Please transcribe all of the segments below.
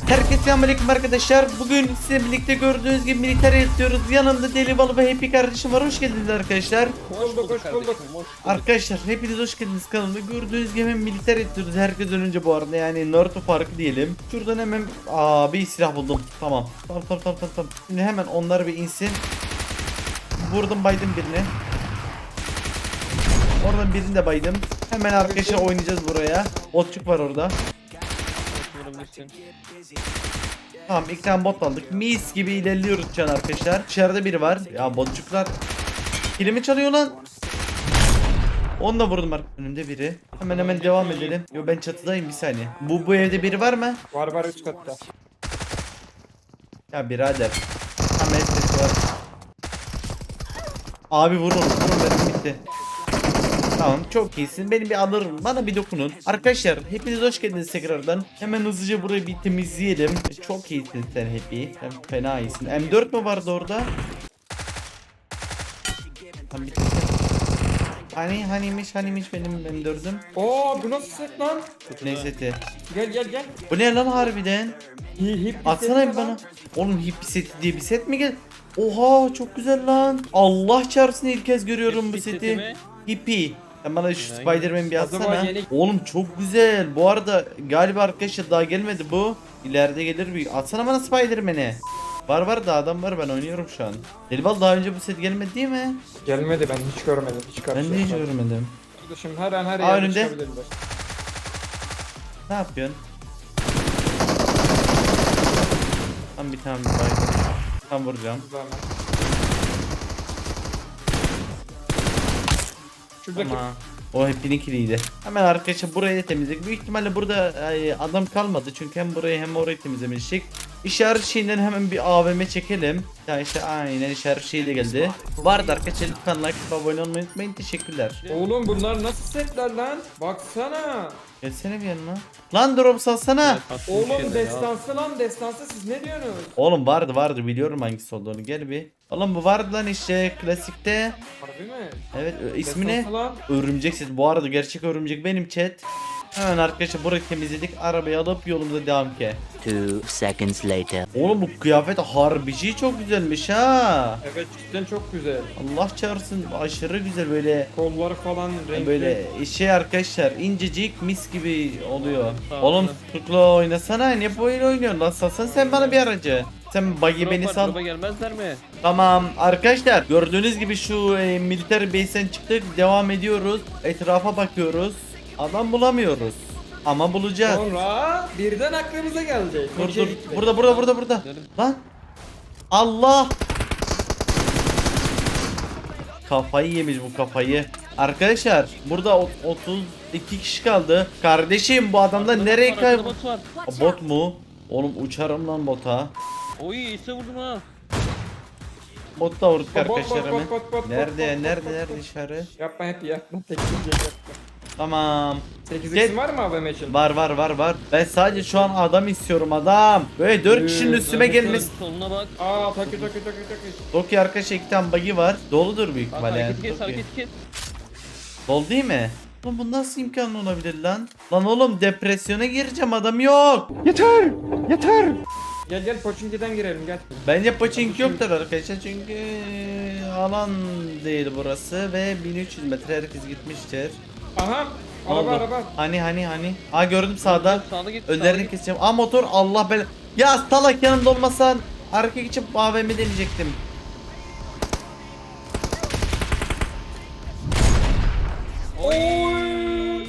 Herkese selamünaleyküm arkadaşlar. Bugün sizinle birlikte gördüğünüz gibi militer yapıyoruz. Yanımda Deli Balı ve Happy kardeşim var. Hoş geldiniz arkadaşlar. Hoş bulduk, hoş bulduk. Arkadaşlar hepiniz hoş geldiniz kanalımda. Gördüğünüz gibi hemen militer yapıyoruz. Herkes önce bu arada yani Naruto farkı diyelim. Şuradan hemen aa bir silah buldum. Tamam. Tamam tamam tamam tamam. Şimdi hemen onlar bir insin. Vurdum baydım birini. Oradan birini de baydım. Hemen arkadaşlar oynayacağız buraya. Botçuk var orada. Tamam ilk tane bot aldık. Mis gibi ilerliyoruz can arkadaşlar. Dışarıda biri var. Ya botçuklar. Kilimi çalıyor lan. Onu da vurdum artık. Önümde biri. Hemen hemen devam edelim. Yo ben çatıdayım bir saniye. Bu bu evde biri var mı? Var var üst katta. Ya birader. Tam var. Abi vurun. Vurun benim bitti. Tamam çok iyisin. Beni bir alırım. Bana bir dokunun. Arkadaşlar hepiniz hoş geldiniz tekrardan. Hemen hızlıca burayı bir temizleyelim. Çok iyisin sen Happy. Sen fena iyisin. M4 mü vardı orada? Tam bitti. Hani haniymiş haniymiş benim M4'üm. Oo bu nasıl set lan? Ne seti? Gel gel gel. Bu ne lan harbiden? Hi, hip Atsana bir bana. Oğlum hippie seti diye bir set mi gel? Oha çok güzel lan. Allah çarpsın ilk kez görüyorum bu Hippie seti seti. Sen bana şu Aynen. Spider-Man bir Acaba atsana. yeni- Oğlum çok güzel. Bu arada galiba arkadaşlar daha gelmedi bu. İleride gelir bir. Atsana bana Spider-Man'i. Var var da adam var ben oynuyorum şu an. Delibal daha önce bu set gelmedi değil mi? Gelmedi ben hiç görmedim. Hiç Ben karşılaşmadım. de hiç görmedim. Kardeşim her an her Aa, yerde önünde. çıkabilirler. Ne yapıyorsun? Tam bir tane bir. Tam vuracağım. Zahmet. Şuradaki Ama o hepinin kiliydi. Hemen arkadaşlar burayı da temizledik. Büyük ihtimalle burada adam kalmadı. Çünkü hem burayı hem orayı temizlemiştik. İşaret şeyinden hemen bir AVM çekelim. Ya işte aynen işaret şeyi de geldi. Vardı arkadaşlar lütfen like atıp abone olmayı unutmayın. Teşekkürler. Oğlum bunlar nasıl setler lan? Baksana. Gelsene bir yanıma. Lan drop salsana. Oğlum destansı lan destansı siz ne diyorsunuz? Oğlum vardı vardı biliyorum hangisi olduğunu. Gel bir. Oğlum bu vardı lan işte klasikte. Harbi mi? Evet ismi ne? Destansı lan. Örümcek set. Bu arada gerçek örümcek benim chat. Hemen arkadaşlar burayı temizledik. Arabayı alıp yolumuza devam ki. Two seconds later. Oğlum bu kıyafet harbici çok güzelmiş ha. Evet cidden çok güzel. Allah çağırsın aşırı güzel böyle Kolları falan renkli. böyle şey arkadaşlar incecik mis gibi oluyor. Sağ. Oğlum Tukla oynasana niye bu oyunu oynuyorsun lan salsan sen bana bir aracı. Sen buggy beni sal. Gelmezler mi? Tamam arkadaşlar gördüğünüz gibi şu e, militer base'den çıktık devam ediyoruz. Etrafa bakıyoruz. Adam bulamıyoruz. Ama bulacağız. Sonra birden aklımıza geldi. Dur dur. Burada burada burada burada. Lan. Allah. Kafayı yemiş bu kafayı. Arkadaşlar burada o- 32 kişi kaldı. Kardeşim bu adamlar nereye kayboldu? bot var. Bot mu? Oğlum uçarım lan bota. Oy ise vurdum ha. Bot da vurduk Bot, bot, arkadaşlar bot, hemen. bot, bot, Nerede nerede nerede işaret? Yapma hep yapma. Tek yapma. Tamam. 8 Gel. var mı AVM için? Var var var var. Ben sadece şu an adam istiyorum adam. Böyle 4 kişinin üstüme gelmesi. Soluna bak. Aa takı takı takı takı. Toki arkadaşlar iki tane buggy var. Doludur büyük Bak ihtimalle. yani, hareket kes Toki. hareket kes. Dolu değil mi? Lan bu nasıl imkanlı olabilir lan? Lan oğlum depresyona gireceğim adam yok. Gel gel Pochinki'den girelim gel. Bence Pochinki yoktur arkadaşlar çünkü alan değil burası ve 1300 metre herkes gitmiştir. Aha. Ne Araba oldu? araba. Hani hani hani. Aa gördüm sağda. Sağda git. Önlerini git. keseceğim. Aa motor Allah bela. Ya salak yanımda olmasan arka geçip AVM deneyecektim. Oy. Ne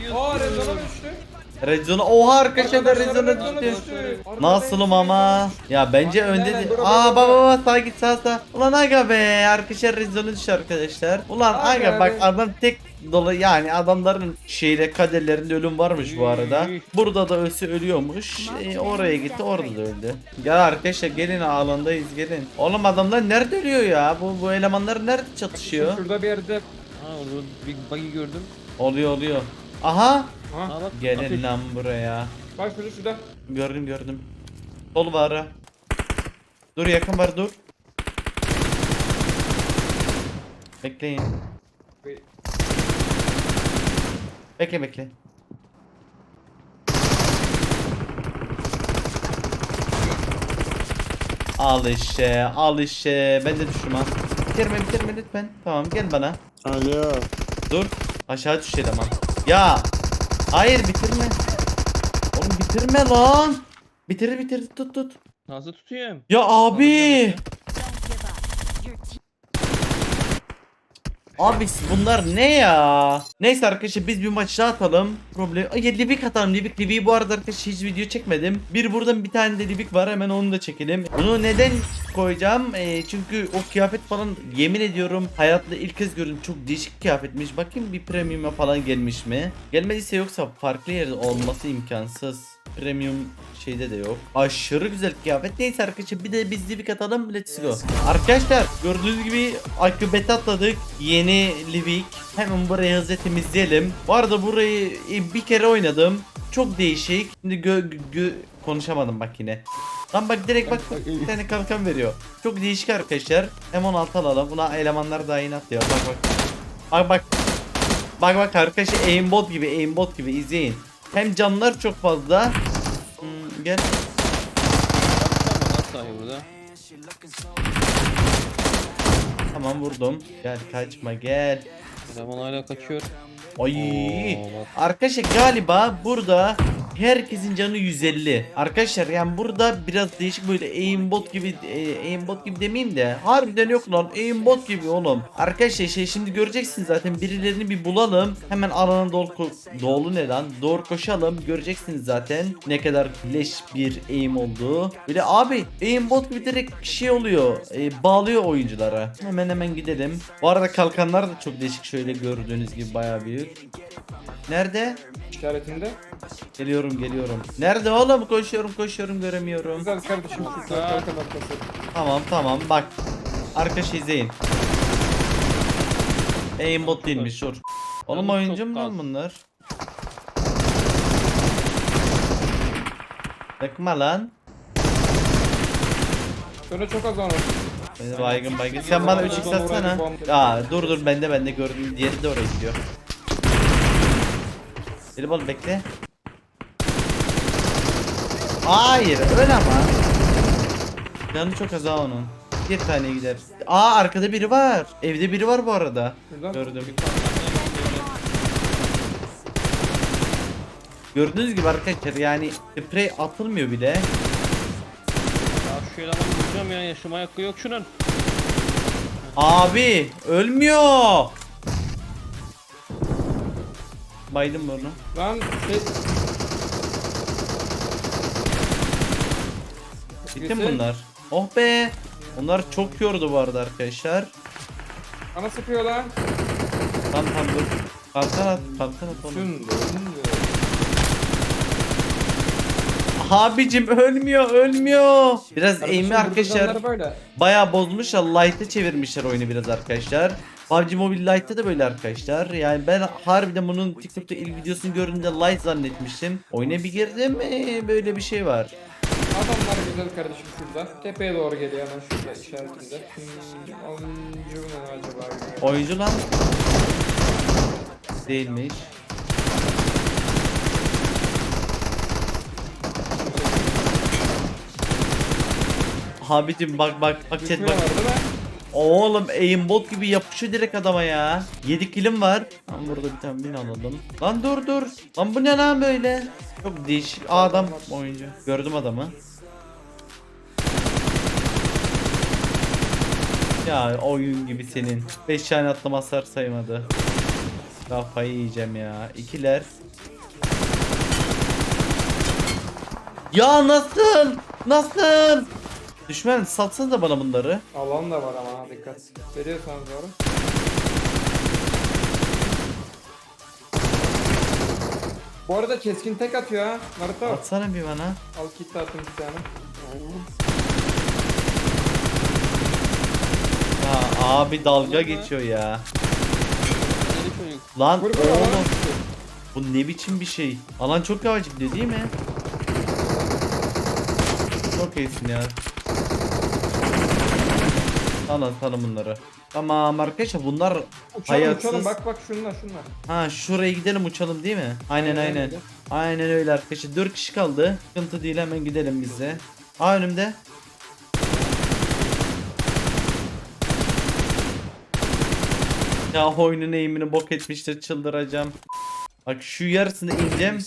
diyorsun? Aa rezona düştü. Oha arkadaşlar da Redzona düştü. Nasılım ama? Ya bence Aynen, önde de... Aa dur, baba dur. baba sağ git sağ sağ. Ulan aga be arkadaşlar Redzona düştü arkadaşlar. Ulan Aga aga bak adam tek dolu yani adamların şeyle kaderlerinde ölüm varmış bu arada. Burada da ölse ölüyormuş. E, oraya gitti orada da öldü. Gel arkadaşlar gelin alandayız gelin. Oğlum adamlar nerede ölüyor ya? Bu, bu elemanlar nerede çatışıyor? Şurada bir yerde. Ha orada bir buggy gördüm. Oluyor oluyor. Aha. Ha. Ha bak. Gelin ateş. lan buraya. Bak şurada şurada. Gördüm gördüm. Sol var ha. Dur yakın var dur. Bekleyin. Bekle bekle. Al işe, al işe. Ben de düştüm. Bitirme, bitirme lütfen. Tamam, gel bana. Alo. Dur. Aşağı düşelim ama. Ya. Hayır, bitirme. Oğlum bitirme lan. Bitir, bitir. Tut, tut. Nasıl tutayım? Ya abi. Abi bunlar ne ya? Neyse arkadaşlar biz bir maç daha atalım. Problem. Ay Livik atalım. Livik Livik'i bu arada arkadaşlar hiç video çekmedim. Bir buradan bir tane de Livik var. Hemen onu da çekelim. Bunu neden koyacağım? Ee, çünkü o kıyafet falan yemin ediyorum hayatımda ilk kez gördüm. Çok değişik kıyafetmiş. Bakayım bir premium'a falan gelmiş mi? Gelmediyse yoksa farklı yerde olması imkansız. Premium şeyde de yok. Aşırı güzel kıyafet. Neyse arkadaşlar bir de biz Livik atalım. Let's go. Arkadaşlar gördüğünüz gibi akıbet atladık. Yeni Livik. Hemen burayı hızlı temizleyelim. Bu arada burayı e, bir kere oynadım. Çok değişik. Şimdi gö, gö konuşamadım bak yine. Lan bak direkt bak bir tane kalkan veriyor. Çok değişik arkadaşlar. M16 alalım. Buna elemanlar daha yeni atlıyor. Bak bak. Bak bak. Bak bak arkadaşlar aimbot gibi aimbot gibi izleyin. Hem canlar çok fazla. Gel. Tamam nasıl sahi burada? Tamam vurdum. Gel kaçma gel. Eleman hala kaçıyor. Ay. Oo, bak. Arkadaşlar galiba burada herkesin canı 150. Arkadaşlar yani burada biraz değişik böyle aimbot gibi e, aimbot gibi demeyeyim de harbiden yok lan aimbot gibi oğlum. Arkadaşlar şey şimdi göreceksiniz zaten birilerini bir bulalım. Hemen alana doğru doğru ne lan? Doğru koşalım. Göreceksiniz zaten ne kadar leş bir aim olduğu. Böyle abi aimbot gibi direkt şey oluyor. e, bağlıyor oyunculara. Hemen hemen gidelim. Bu arada kalkanlar da çok değişik şöyle gördüğünüz gibi bayağı büyük. Nerede? İşaretinde. Geliyorum geliyorum. Nerede oğlum? Koşuyorum koşuyorum göremiyorum. Güzel kardeşim şu Aa. kalkan arkası. Tamam tamam bak. Arkadaşı izleyin. Aimbot değilmiş dur. Oğlum Yalnız oyuncu çok mu lan az. bunlar? Bakma lan. Sonra çok az. Beni baygın baygın. Sen bana 3x atsana. Aa dur dur bende bende gördüm. Diğeri de oraya gidiyor. Gelip oğlum bekle. Hayır öyle ama. Canı çok az ha onun. Bir tane gider. Aa arkada biri var. Evde biri var bu arada. Şuradan. Gördüm. Gördüğünüz gibi arkadaşlar yani sprey atılmıyor bile. Ya şu elemanı vuracağım ya yaşama hakkı yok şunun. Abi ölmüyor. Baydım bunu. Lan şey. Bitti mi Birisi bunlar? Oh be. Onlar çok yordu bu arada arkadaşlar. Bana sıkıyor lan. Tam tam dur. Kalkan at, kalkan at onu. Abicim ölmüyor, ölmüyor. Biraz burada arkadaşlar böyle. bayağı bozmuşlar. Light'a çevirmişler oyunu biraz arkadaşlar. PUBG Mobile Lite'da da böyle arkadaşlar. Yani ben harbiden bunun TikTok'ta ilk videosunu gördüğümde light zannetmiştim. Oyuna bir girdim ee, böyle bir şey var. Adamlar güzel kardeşim şurada. Tepeye doğru geliyor hemen şurada işaretinde. Hmm, oyuncu mu acaba? Oyuncu lan. Değilmiş. Abicim bak bak bak chat bak. vardı da. Oğlum aimbot gibi yapışıyor direkt adama ya. 7 kilim var. Lan burada bir tane bin alalım. Lan dur dur. Lan bu ne lan böyle? Çok değişik. Adam oyuncu. Gördüm adamı. Ya oyun gibi senin. 5 tane atlama hasar saymadı. Kafayı yiyeceğim ya. İkiler. Ya nasıl? Nasıl? Düşman satsana da bana bunları. Alan da var ama ha, dikkat. Veriyorsanız doğru. Bu arada keskin tek atıyor ha. Naruto. Atsana bir bana. Al kit attım bir tane. Abi dalga geçiyor ya. Lan oğlum bu ne biçim bir şey? Alan çok yavaş gidiyor değil mi? Çok iyisin ya. Alın tanım bunları. Tamam arkadaşlar bunlar Uçalım hayatsız. uçalım bak bak şunlar şunlar. Ha şuraya gidelim uçalım değil mi? Aynen Aynen aynen. öyle. Aynen öyle arkadaşlar. 4 kişi kaldı. Sıkıntı değil hemen gidelim biz de. Aa önümde. Ya oyunun eğimini bok etmiştir çıldıracağım. Bak şu yarısında ineceğim.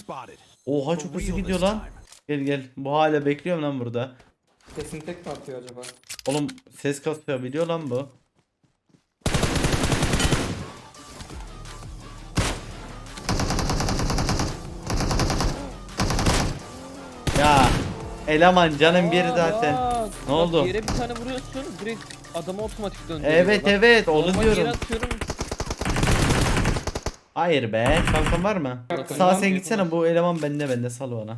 Oha çok hızlı gidiyor lan. Gel gel. Bu hala bekliyorum lan burada. Kesin tek mi atıyor acaba? Oğlum ses kasıyor biliyor lan bu. Ya eleman canım bir Aa, zaten. bak. Ne oldu? Yere bir tane vuruyorsun direkt adama otomatik döndürüyor. Evet Bak, evet onu normal yere diyorum. atıyorum. Hayır be. Kalkan var mı? Sağ sen gitsene bu eleman bende bende sal bana.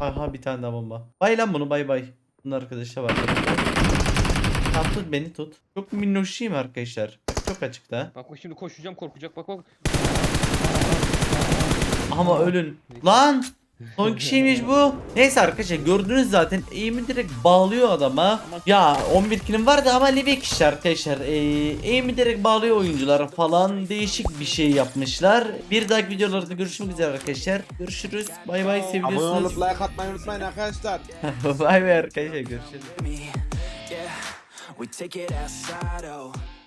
Aha bir tane daha bomba. Bay lan bunu bay bay. Bunun arkadaşı var. Tamam tut beni tut. Çok minnoşuyum arkadaşlar. Çok açıkta. Bak bak şimdi koşacağım korkacak bak bak. Ama ölün. Lan! Son kişiymiş bu. Neyse arkadaşlar gördünüz zaten eğimi direkt bağlıyor adama. Ya 11 kilim vardı ama Livik kişi arkadaşlar. Ee, eğimi direkt bağlıyor oyuncular falan. Değişik bir şey yapmışlar. Bir dahaki videolarda görüşmek üzere arkadaşlar. Görüşürüz. Bay bay Abone seviyorsunuz. olup like atmayı unutmayın arkadaşlar. bay bay arkadaşlar görüşürüz. me. Yeah, we take it outside, oh.